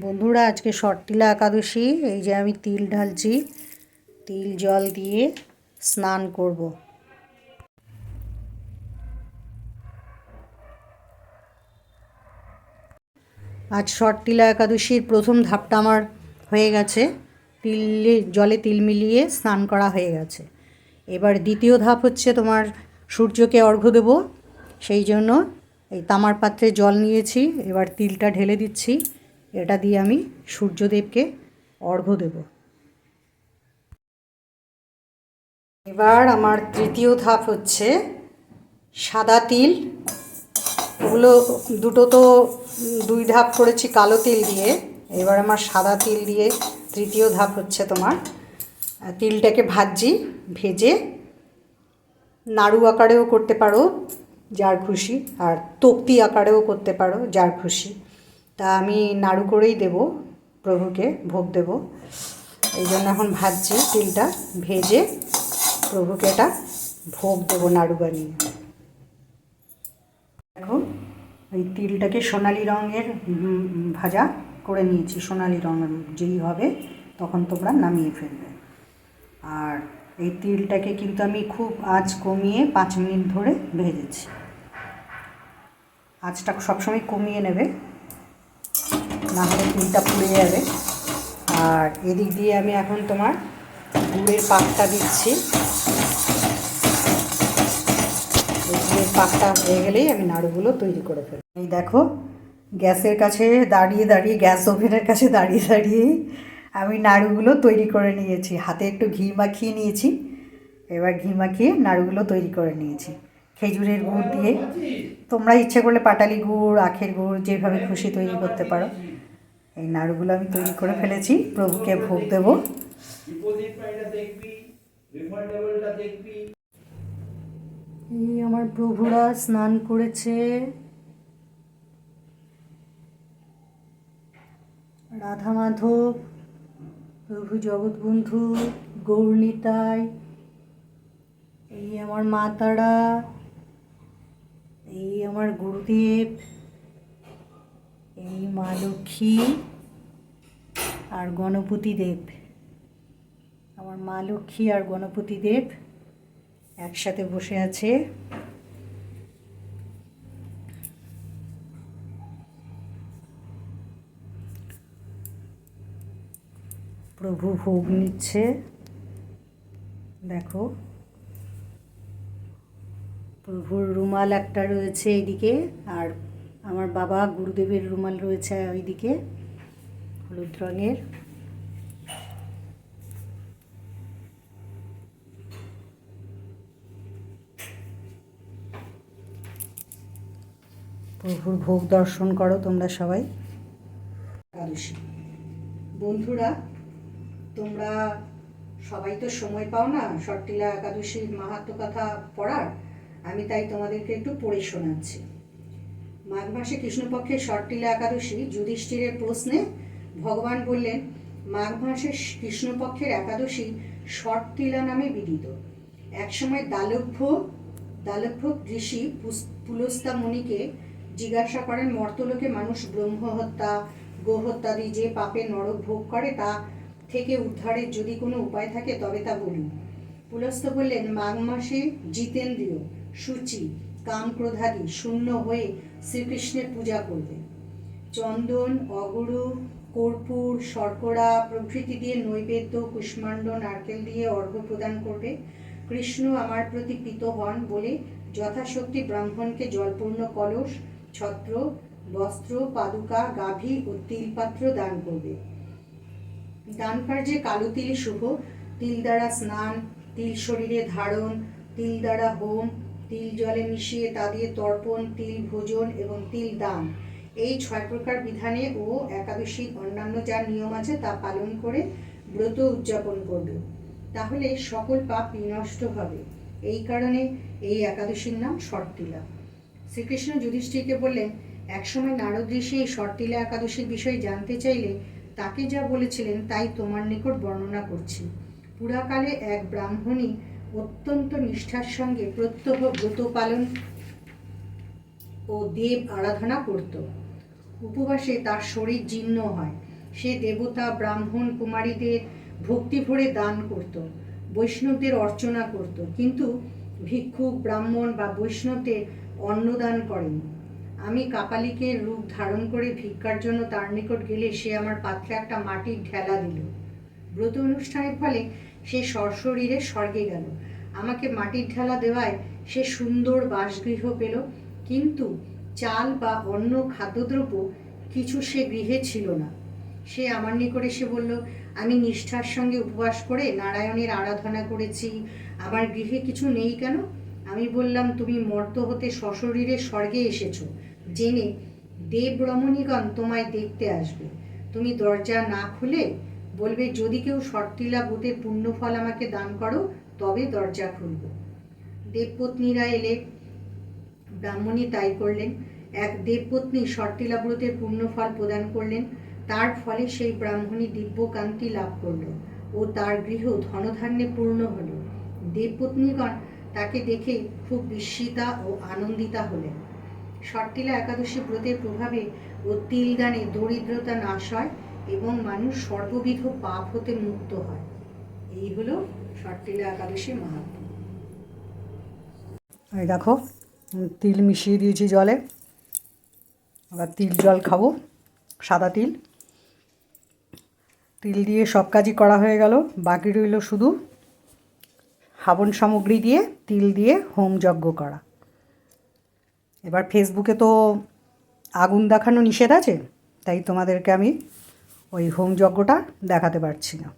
বন্ধুরা, আজকে শর্তিলা একাদশী। এই যে আমি তিল ঢালছি, তিল জল দিয়ে স্নান করব। আজ শর্তিলা একাদশীর প্রথম ধাপটা আমার হয়ে গেছে। তিলে, জলে তিল মিলিয়ে স্নান করা হয়ে গেছে। এবার দ্বিতীয় ধাপ হচ্ছে তোমার সূর্যকে অর্ঘ্য দেব। সেই জন্য এই তামার পাত্রে জল নিয়েছি, এবার তিলটা ঢেলে দিচ্ছি। এটা দিয়ে আমি সূর্যদেবকে অর্ঘ্য দেব। এবার আমার তৃতীয় ধাপ হচ্ছে সাদা তিল। ওগুলো দুটো তো দুই ধাপ করেছি কালো তিল দিয়ে। এবার আমার সাদা তিল দিয়ে তৃতীয় ধাপ হচ্ছে তোমার তিলটাকে ভাজি, ভেজে নাড়ু আকারেও করতে পারো, যার খুশি, আর তক্তি আকারেও করতে পারো, যার খুশি। তা আমি নাড়ু করেই দেব, প্রভুকে ভোগ দেব। এই জন্য এখন ভাজছি তিলটা, ভেজে প্রভুকে এটা ভোগ দেবো নাড়ু বানিয়ে। দেখো, এই তিলটাকে সোনালি রঙের ভাজা করে নিয়েছি, সোনালি রঙের যেই হবে তখন তোমরা নামিয়ে ফেলবে। আর এই তিলটাকে কিন্তু আমি খুব আঁচ কমিয়ে পাঁচ মিনিট ধরে ভেজেছি। আঁচটা সবসময় কমিয়ে নেবে। না হলে ফুলটা পুড়ে যাবে। আর এদিক দিয়ে আমি এখন তোমার গুড়ের পাকটা দিচ্ছি। গুড়ের পাকটা হয়ে গেলেই আমি নাড়ুগুলো তৈরি করে ফেলব। এই দেখো, গ্যাসের কাছে দাঁড়িয়ে দাঁড়িয়ে, গ্যাস ওভেনের কাছে দাঁড়িয়ে দাঁড়িয়ে আমি নাড়ুগুলো তৈরি করে নিয়েছি। হাতে একটু ঘি মাখিয়ে নিয়েছি, এবার ঘি মাখিয়ে নাড়ুগুলো তৈরি করে নিয়েছি। খেজুরের গুড় দিয়ে। তোমরা ইচ্ছে করলে পাটালি গুড়, আখের গুড়, যেভাবে খুশি তৈরি করতে পারো। এই নাড়ুগুলো আমি তৈরি করে ফেলেছি। প্রভুকে ভোগ দেব। এই আমার প্রভুরা স্নান করেছে। রাধা মাধব প্রভু জগৎবন্ধু, গৌরনীতাই, এই আমার মা তারা, এই আমার গুরুদেব। এই মা লক্ষ্মী আর গণপতি দেব। আমার মা লক্ষ্মী আর গণপতি দেব একসাথে বসে আছে। প্রভু ভোগ নিচ্ছে। দেখো, প্রভুর রুমাল একটা রয়েছে এদিকে, আর আমার বাবা গুরুদেবের রুমাল রয়েছে ওইদিকে, হলুদ রঙের। প্রভুর ভোগ দর্শন করো তোমরা সবাই। একাদশী বন্ধুরা, তোমরা সবাই তো সময় পাও না শর্টিলা একাদশীর মাহাত্ম কথা পড়ার। আমি তাই তোমাদেরকে একটু পড়ে শোনাচ্ছি। মাঘ মাসে কৃষ্ণপক্ষের শর্টিলা একাদশী যুধিষ্ঠিরের প্রশ্নে ভগবান বললেন মাঘ মাসে কৃষ্ণপক্ষের একাদশী শর্টিলা নামে বিদিত। একসময় দালভ্য দালভ্য ঋষি পুলস্তা মুনিকে জিজ্ঞাসা করেন, মর্তলোকে মানুষ ব্রহ্ম হত্যা গোহত্যাদি যে পাপে নরক ভোগ করে তা থেকে উদ্ধারের যদি কোনো উপায় থাকে তবে তা বলুন। পুলস্ত বললেন মাঘ মাসে জিতেন্দ্রীয়, সূচি কাম শূন্য হয়ে শ্রীকৃষ্ণের পূজা করবে। চন্দন, অগুরু, কর্পূর, শর্করা প্রভৃতি দিয়ে নৈবেদ্য, কুষ্মাণ্ড, নারকেল দিয়ে অর্ঘ্য প্রদান করবে। কৃষ্ণ আমার প্রতি পিত হন বলে যথাশক্তি ব্রাহ্মণকে জলপূর্ণ কলস, ছত্র, বস্ত্র, পাদুকা, গাভী ও তিলপাত্র দান করবে। দান কার্যে কালো তিল শুভ। তিল দ্বারা স্নান, তিল শরীরে ধারণ, তিল দ্বারা হোম তিল জলে মিশিয়ে তা দিয়ে তর্পণ, তিল ভোজন এবং তিল দান। এই ছয় প্রকার বিধানে ও একাদশী অন্যান্য যা নিয়ম আছে তা পালন করে ব্রত উদযাপন করবে। তাহলে সকল পাপ বিনষ্ট হবে। এই কারণে এই একাদশীর নাম শর্তিলা শ্রীকৃষ্ণ যুধিষ্ঠিরকে বললেন, একসময় নারদ ঋষি এই শর্তিলা একাদশীর বিষয়ে জানতে চাইলে তাকে যা বলেছিলেন তাই তোমার নিকট বর্ণনা করছি। পুরাকালে এক ব্রাহ্মণী অত্যন্ত নিষ্ঠার সঙ্গে প্রত্যহ ব্রত পালন ও দেব আরাধনা করত। উপবাসে তার শরীর জীর্ণ হয়। সে দেবতা, ব্রাহ্মণ, কুমারীদের ভক্তি ভরে দান করত, বৈষ্ণবদের অর্চনা করত। কিন্তু ভিক্ষুক, ব্রাহ্মণ বা বৈষ্ণবদের অন্নদান করেন। আমি কাপালিকের রূপ ধারণ করে ভিক্ষার জন্য তার নিকট গেলে সে আমার পাত্রে একটা মাটির ঢেলা দিল। ব্রত অনুষ্ঠানের ফলে সে সশরীরে স্বর্গে গেল। আমাকে মাটির ঢেলা দেওয়ায় সে সুন্দর বাসগৃহ পেল, কিন্তু চাল বা অন্য খাদ্যদ্রব্য কিছু সে গৃহে ছিল না। সে আমার নিকট এসে বলল, আমি নিষ্ঠার সঙ্গে উপবাস করে নারায়ণের আরাধনা করেছি, আমার গৃহে কিছু নেই কেন? আমি বললাম, তুমি মর্ত হতে সশরীরে স্বর্গে এসেছ। জেনে দেব রমণীগণ তোমায় দেখতে আসবে। তুমি দরজা না খুলে বলবে, যদি কেউ শর্তিলা বুতের পুণ্যফল আমাকে দান করো, তবে দরজা খুলব। দেবপত্নীরা এলে, ব্রাহ্মণী তাই করলেন। এক দেবপত্নী শর্তিলা ব্রতের পুণ্যফল প্রদান করলেন। তার ফলে সেই ব্রাহ্মণী দিব্যকান্তি লাভ করল ও তার গৃহ ধনধান্যে পূর্ণ হল। দেবপত্নীগণ তাকে দেখে খুব বিস্মিতা ও আনন্দিতা হলেন। শর্তিলা একাদশী ব্রতের প্রভাবে ও তিলদানে দরিদ্রতা নাশ হয়। এবং মানুষ সর্ববিধ পাপ হতে মুক্ত হয়। এই হলো শর্তিলা একাদশীর মাহাত্ম্য এই দেখো, তিল মিশিয়ে দিয়েছি জলে। আবার তিল জল খাব, সাদা তিল। তিল দিয়ে সব কাজই করা হয়ে গেল, বাকি রইল শুধু হাবন সামগ্রী দিয়ে, তিল দিয়ে হোম যজ্ঞ করা। এবার ফেসবুকে তো আগুন দেখানো নিষেধ আছে, তাই তোমাদেরকে আমি ওই হোম যজ্ঞটা দেখাতে পারছি না।